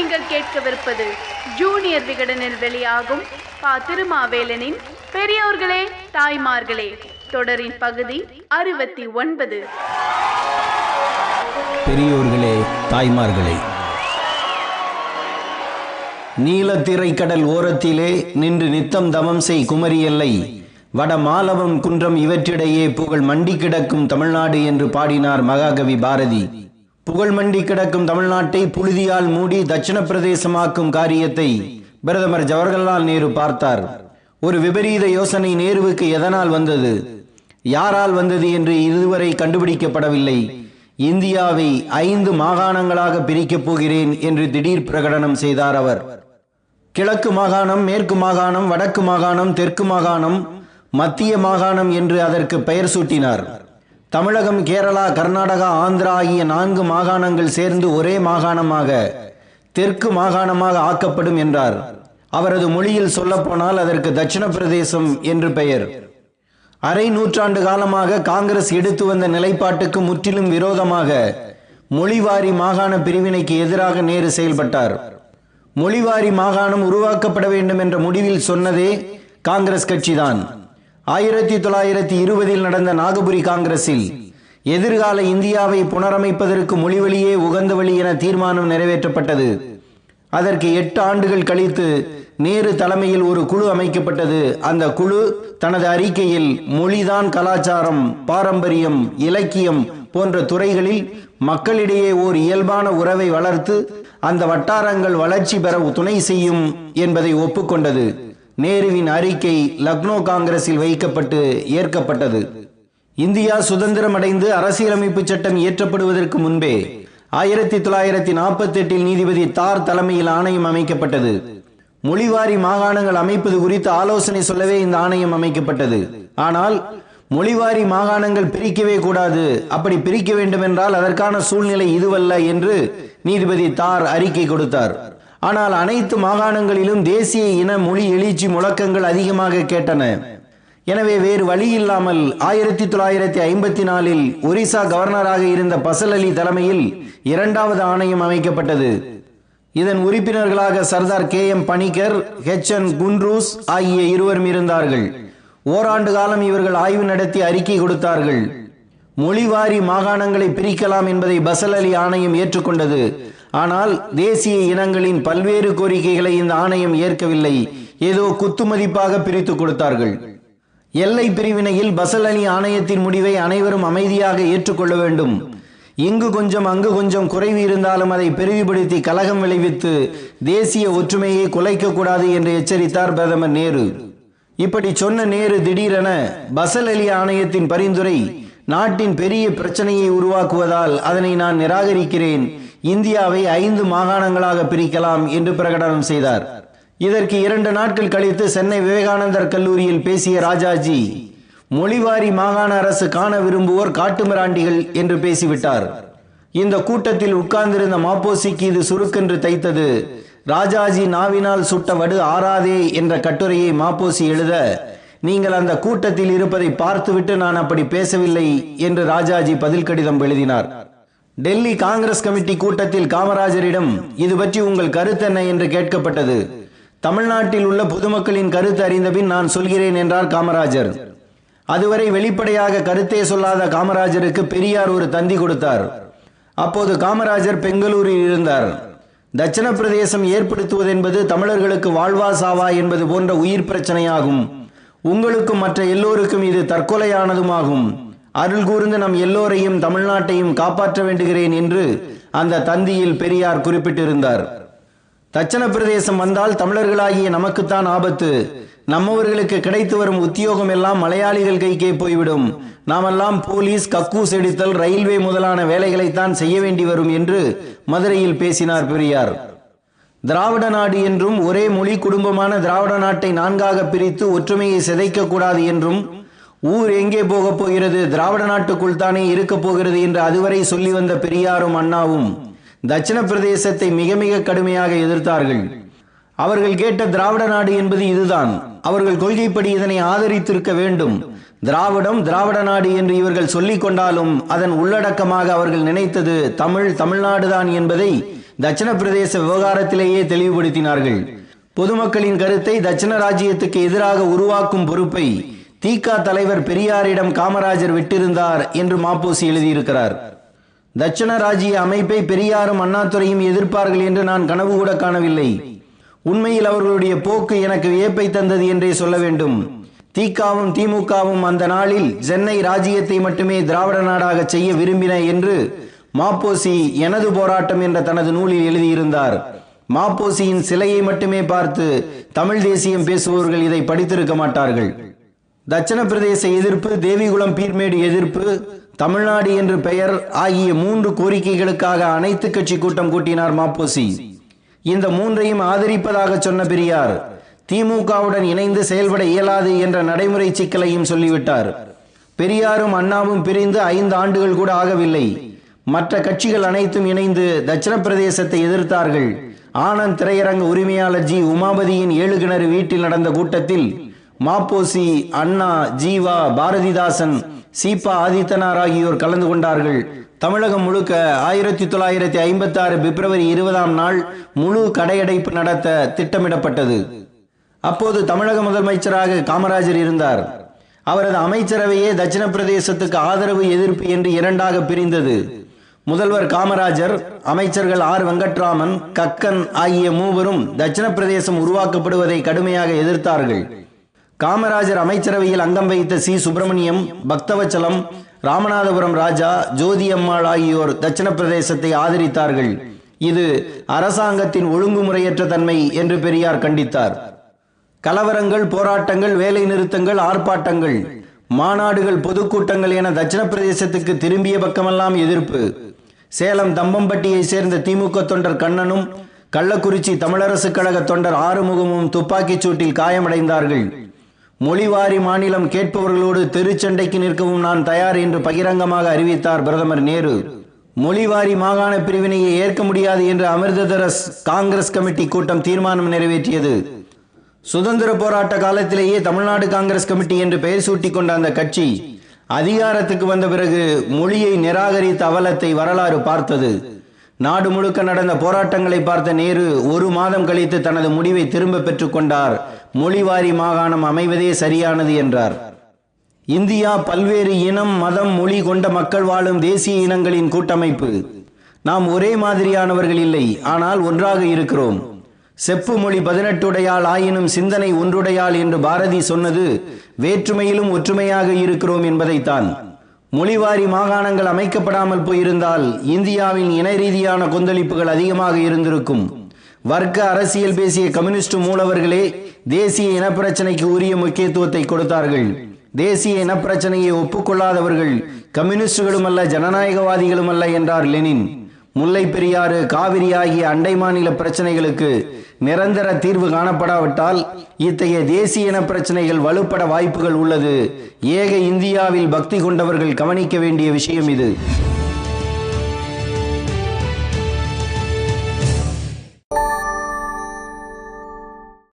நீங்கள் கேட்கவிருப்பது ஜூனியர் விகடனில் வெளியாகும் பா திருமாவேலனின் பெரியோர்களே தாய்மார்களே தொடரின் பகுதி அறுபத்தி ஒன்பது. பெரியோர்களே தாய்மார்களே நீலத்திரை கடல் ஓரத்திலே நின்று நித்தம் தமம் செய் குமரி எல்லை வட மாலவம் குன்றம் இவற்றிடையே புகழ் மண்டி கிடக்கும் தமிழ்நாடு என்று பாடினார் மகாகவி பாரதி. புகழ் மண்டி கிடக்கும் தமிழ்நாட்டை புழுதியால் மூடி தட்சிண பிரதேசமாக்கும் காரியத்தை பிரதமர் ஜவஹர்லால் நேரு பார்த்தார். ஒரு விபரீத யோசனை நேருவுக்கு எதனால் வந்தது? யாரால் வந்தது என்று இதுவரை கண்டுபிடிக்கப்படவில்லை. இந்தியாவை ஐந்து மாகாணங்களாக பிரிக்கப் போகிறேன் என்று திடீர் பிரகடனம் செய்தார் அவர். கிழக்கு மாகாணம் மேற்கு மாகாணம் வடக்கு மாகாணம் தெற்கு மாகாணம் மத்திய மாகாணம் என்று அதற்கு பெயர் சூட்டினார். தமிழகம் கேரளா கர்நாடகா ஆந்திரா ஆகிய நான்கு மாகாணங்கள் சேர்ந்து ஒரே மாகாணமாக தெற்கு மாகாணமாக ஆக்கப்படும் என்றார். அவரது மொழியில் சொல்லப்போனால் அதற்கு தட்சிண பிரதேசம் என்று பெயர். அரை நூற்றாண்டு காலமாக காங்கிரஸ் எடுத்து வந்த நிலைப்பாட்டுக்கு முற்றிலும் விரோதமாக மொழிவாரி மாகாண பிரிவினைக்கு எதிராக நேரு செயல்பட்டார். மொழிவாரி மாகாணம் உருவாக்கப்பட வேண்டும் என்ற முடிவில் சொன்னதே காங்கிரஸ் கட்சிதான். ஆயிரத்தி தொள்ளாயிரத்தி இருபதில் நடந்த நாகபுரி காங்கிரஸில் எதிர்கால இந்தியாவை புனரமைப்பதற்கு மொழிவழியே உகந்த வழி என தீர்மானம் நிறைவேற்றப்பட்டது. அதற்கு எட்டு ஆண்டுகள் கழித்து நேரு தலைமையில் ஒரு குழு அமைக்கப்பட்டது. அந்த குழு தனது அறிக்கையில் மொழிதான் கலாச்சாரம் பாரம்பரியம் இலக்கியம் போன்ற துறைகளில் மக்களிடையே ஓர் இயல்பான உறவை வளர்த்து அந்த வட்டாரங்கள் வளர்ச்சி பெற துணை செய்யும் என்பதை ஒப்புக்கொண்டது. நேருவின் அறிக்கை லக்னோ காங்கிரஸில் வைக்கப்பட்டு ஏற்கப்பட்டது. இந்தியா சுதந்திரம் அடைந்து அரசியலமைப்பு சட்டம் இயற்றப்படுவதற்கு முன்பே ஆயிரத்தி தொள்ளாயிரத்தி நாற்பத்தி எட்டில் நீதிபதி தார் தலைமையில் ஆணையம் அமைக்கப்பட்டது. மொழிவாரி மாகாணங்கள் அமைப்பது குறித்து ஆலோசனை சொல்லவே இந்த ஆணையம் அமைக்கப்பட்டது. ஆனால் மொழிவாரி மாகாணங்கள் பிரிக்கவே கூடாது. அப்படி பிரிக்க வேண்டும் என்றால் அதற்கான சூழ்நிலை இதுவல்ல என்று நீதிபதி தார் அறிக்கை கொடுத்தார். ஆனால் அனைத்து மாகாணங்களிலும் தேசிய இன மொழி எழுச்சி முழக்கங்கள் அதிகமாக கேட்டன. எனவே வேறு வழி இல்லாமல் ஆயிரத்தி தொள்ளாயிரத்தி ஐம்பத்தி நாலில் ஒரிசா கவர்னராக இருந்த பசல் அலி தலைமையில் இரண்டாவது ஆணையம் அமைக்கப்பட்டது. இதன் உறுப்பினர்களாக Sardar K M Panikkar H N Kunzru ஆகிய இருவரும் இருந்தார்கள். ஓராண்டு காலம் இவர்கள் ஆய்வு நடத்தி அறிக்கை கொடுத்தார்கள். மொழிவாரி மாகாணங்களை பிரிக்கலாம் என்பதை பசல் அலி ஆணையம் ஏற்றுக்கொண்டது. ஆனால் தேசிய இனங்களின் பல்வேறு கோரிக்கைகளை இந்த ஆணையம் ஏற்கவில்லை. ஏதோ குத்துமதிப்பாக பிரித்து கொடுத்தார்கள். எல்லை பிரிவினையில் பசல் அலி ஆணையத்தின் முடிவை அனைவரும் அமைதியாக ஏற்றுக்கொள்ள வேண்டும். இங்கு கொஞ்சம் அங்கு கொஞ்சம் குறைவு இருந்தாலும் அதை பெரிதுபடுத்தி கலகம் விளைவித்து தேசிய ஒற்றுமையை குலைக்க கூடாது என்று எச்சரித்தார் பிரதமர் நேரு. இப்படி சொன்ன நேரு திடீரென பசல் அலி ஆணையத்தின் பரிந்துரை நாட்டின் பெரிய பிரச்சனையை உருவாக்குவதால் அதனை நான் நிராகரிக்கிறேன். இந்தியாவை ஐந்து மாகாணங்களாக பிரிக்கலாம் என்று பிரகடனம் செய்தார். இதற்கு இரண்டு நாட்கள் கழித்து சென்னை விவேகானந்தர் கல்லூரியில் பேசிய ராஜாஜி மொழிவாரி மாகாண அரசு காண விரும்புவோர் காட்டுமிராண்டிகள் என்று பேசிவிட்டார். இந்த கூட்டத்தில் உட்கார்ந்திருந்த மாப்போசிக்கு இது சுருக்கென்று தைத்தது ராஜாஜி நாவினால் சுட்ட வடு ஆறாதே என்ற கட்டுரையை மாப்போசி எழுத நீங்கள் அந்த கூட்டத்தில் இருப்பதை பார்த்துவிட்டு நான் அப்படி பேசவில்லை என்று ராஜாஜி பதில் கடிதம் எழுதினார். டெல்லி காங்கிரஸ் கமிட்டி கூட்டத்தில் காமராஜரிடம் இது பற்றி உங்கள் கருத்து என்ன? என்று கேட்கப்பட்டது. தமிழ்நாட்டில் உள்ள பொதுமக்களின் கருத்து அறிந்தபின் நான் சொல்கிறேன் என்றார் காமராஜர். அதுவரை வெளிப்படையாக கருத்தே சொல்லாத காமராஜருக்கு பெரியார் ஒரு தந்தி கொடுத்தார். அப்போது காமராஜர் பெங்களூரில் இருந்தார். தட்சிண பிரதேசம் ஏற்படுத்துவது என்பது தமிழர்களுக்கு வாழ்வா சாவா என்பது போன்ற உயிர் பிரச்சனையாகும். உங்களுக்கும் மற்ற எல்லோருக்கும் இது தற்கொலையானதுமாகும். அருள் கூர்ந்து நம் எல்லோரையும் தமிழ்நாட்டையும் காப்பாற்ற வேண்டுகிறேன் என்று அந்த தந்தியில் பெரியார் குறிப்பிட்டிருந்தார். தட்சண பிரதேசம் வந்தால் தமிழர்களாகிய நமக்குத்தான் ஆபத்து. நம்மவர்களுக்கு கிடைத்து வரும் உத்தியோகம் எல்லாம் மலையாளிகள் கைக்கே போய்விடும். நாமெல்லாம் போலீஸ் கக்கூஸ் எடுத்தல் ரயில்வே முதலான வேலைகளைத்தான் செய்ய வேண்டி வரும் என்று மதுரையில் பேசினார் பெரியார். திராவிட நாடு என்றும் ஒரே மொழி குடும்பமான திராவிட நாட்டை நான்காக பிரித்து ஒற்றுமையை சிதைக்க கூடாது என்றும் ஊர் எங்கே போகப் போகிறது? திராவிட நாட்டுக்குள் தானே இருக்கப் போகிறது என்று அதுவரை சொல்லி வந்த பெரியாரும் அண்ணாவும் தட்சிண பிரதேசத்தை மிக மிக கடுமையாக எதிர்த்தார்கள். அவர்கள் கேட்ட திராவிட நாடு என்பது இதுதான். அவர்கள் கொள்கைப்படி இதனை ஆதரித்திருக்க வேண்டும். திராவிடம் திராவிட நாடு என்று இவர்கள் சொல்லிக் கொண்டாலும் அதன் உள்ளடக்கமாக அவர்கள் நினைத்தது தமிழ் தமிழ்நாடுதான் என்பதை தட்சிண பிரதேச விவகாரத்திலேயே தெளிவுபடுத்தினார்கள். பொதுமக்களின் கருத்தை தட்சிண ராஜ்யத்துக்கு எதிராக உருவாக்கும் பொறுப்பை தீகா தலைவர் பெரியாரிடம் காமராஜர் விட்டிருந்தார் என்று மாப்போசி எழுதியிருக்கிறார். தட்சிண ராஜ்ய அமைப்பை பெரியாரும் அண்ணாதுரையும் எதிர்ப்பார்கள் என்று நான் கனவு கூட காணவில்லை. உண்மையில் அவர்களுடைய போக்கு எனக்கு வியப்பை தந்தது என்றே சொல்ல வேண்டும். தீகாவும் திமுகவும் அந்த நாளில் சென்னை ராஜ்யத்தை மட்டுமே திராவிட நாடாக செய்ய விரும்பின என்று மாப்போசி எனது போராட்டம் என்ற தனது நூலில் எழுதியிருந்தார். மாப்போசியின் சிலையை மட்டுமே பார்த்து தமிழ் தேசியம் பேசுபவர்கள் இதை படித்திருக்க மாட்டார்கள். தட்சிண பிரதேச எதிர்ப்பு தேவிகுளம் பீர்மேடு எதிர்ப்பு தமிழ்நாடு என்று பெயர் ஆகிய மூன்று கோரிக்கைகளுக்காக அனைத்து கட்சி கூட்டம் கூட்டினார் மாப்போசி. இந்த மூன்றையும் ஆதரிப்பதாக சொன்ன பெரியார் திமுகவுடன் இணைந்து செயல்பட இயலாது என்ற நடைமுறை சிக்கலையும் சொல்லிவிட்டார். பெரியாரும் அண்ணாவும் பிரிந்து ஐந்து ஆண்டுகள் கூட ஆகவில்லை. மற்ற கட்சிகள் அனைத்தும் இணைந்து தட்சிண பிரதேசத்தை எதிர்த்தார்கள். ஆனந்த் திரையரங்க உரிமையாளர் ஜி. உமாபதியின் ஏழு கிணறு வீட்டில் நடந்த கூட்டத்தில் மாப்போசி அண்ணா ஜீவா பாரதிதாசன் சீபா ஆதித்தனார் ஆகியோர் கலந்து கொண்டார்கள். தமிழகம் முழுக்க ஆயிரத்தி தொள்ளாயிரத்தி ஐம்பத்தி ஆறு பிப்ரவரி இருபதாம் நாள் முழு கடையடைப்பு நடத்த திட்டமிடப்பட்டது. அப்போது தமிழக முதலமைச்சராக காமராஜர் இருந்தார். அவரது அமைச்சரவையே தட்சிண பிரதேசத்துக்கு ஆதரவு எதிர்ப்பு என்று இரண்டாக பிரிந்தது. முதல்வர் காமராஜர் அமைச்சர்கள் ஆர் வெங்கட்ராமன் கக்கன் ஆகிய மூவரும் தட்சிண பிரதேசம் உருவாக்கப்படுவதை கடுமையாக எதிர்த்தார்கள். காமராஜர் அமைச்சரவையில் அங்கம் வைத்த சி. சுப்பிரமணியம் பக்தவச்சலம் ராமநாதபுரம் ராஜா ஜோதி அம்மாள் ஆகியோர் தட்சிண பிரதேசத்தை ஆதரித்தார்கள். இது அரசாங்கத்தின் ஒழுங்குமுறையற்ற தன்மை என்று பெரியார் கண்டித்தார். கலவரங்கள் போராட்டங்கள் வேலை நிறுத்தங்கள் ஆர்ப்பாட்டங்கள் மாநாடுகள் பொதுக்கூட்டங்கள் என தட்சிண பிரதேசத்துக்கு திரும்பிய பக்கமெல்லாம் எதிர்ப்பு. சேலம் தம்பம்பட்டியை சேர்ந்த திமுக தொண்டர் கண்ணனும் கள்ளக்குறிச்சி தமிழரசு கழக தொண்டர் ஆறுமுகமும் துப்பாக்கிச் சூட்டில் காயமடைந்தார்கள். மொழிவாரி மாநிலம் கேட்பவர்களோடு தெருச்சண்டைக்கு நிற்கவும் நான் தயார் என்று பகிரங்கமாக அறிவித்தார் பிரதமர் நேரு. மொழிவாரி மாகாண பிரிவினையை ஏற்க முடியாது என்று அமிர்தசரஸ் காங்கிரஸ் கமிட்டி கூட்டம் தீர்மானம் நிறைவேற்றியது. சுதந்திர போராட்ட காலத்திலேயே தமிழ்நாடு காங்கிரஸ் கமிட்டி என்று பெயர் சூட்டிக் கொண்ட அந்த கட்சி அதிகாரத்துக்கு வந்த பிறகு மொழியை நிராகரித்த அவலத்தை வரலாறு பார்த்தது. நாடு முழுக்க நடந்த போராட்டங்களை பார்த்த நேரு ஒரு மாதம் கழித்து தனது முடிவை திரும்ப பெற்றுக்கொண்டார் மொழிவாரி மாகாணம் அமைவதே சரியானது என்றார். இந்தியா பல்வேறு இனம் மதம் மொழி கொண்ட மக்கள் வாழும் தேசிய இனங்களின் கூட்டமைப்பு. நாம் ஒரே மாதிரியானவர்கள் இல்லை ஆனால் ஒன்றாக இருக்கிறோம். செப்பு மொழி பதினெட்டுடையாள் ஆயினும் சிந்தனை ஒன்றுடையாள் என்று பாரதி சொன்னது வேற்றுமையிலும் ஒற்றுமையாக இருக்கிறோம் என்பதைத்தான். மொழிவாரி மாகாணங்கள் அமைக்கப்படாமல் போயிருந்தால் இந்தியாவின் இன ரீதியான கொந்தளிப்புகள் அதிகமாக இருந்திருக்கும். வர்க்க அரசியல் பேசிய கம்யூனிஸ்ட் மூலவர்களே தேசிய இனப்பிரச்சனைக்கு உரிய முக்கியத்துவத்தை கொடுத்தார்கள். தேசிய இனப்பிரச்சனையை ஒப்புக்கொள்ளாதவர்கள் கம்யூனிஸ்டுகளும் அல்ல ஜனநாயகவாதிகளும் அல்ல என்றார் லெனின். முல்லை பெரியாறு காவிரி ஆகிய அண்டை மாநில பிரச்சனைகளுக்கு நிரந்தர தீர்வு காணப்படாவிட்டால் இத்தகைய தேசிய இன பிரச்சனைகள் வலுப்பட வாய்ப்புகள் உள்ளது. ஏக இந்தியாவில் பக்தி கொண்டவர்கள் கவனிக்க வேண்டிய விஷயம் இது.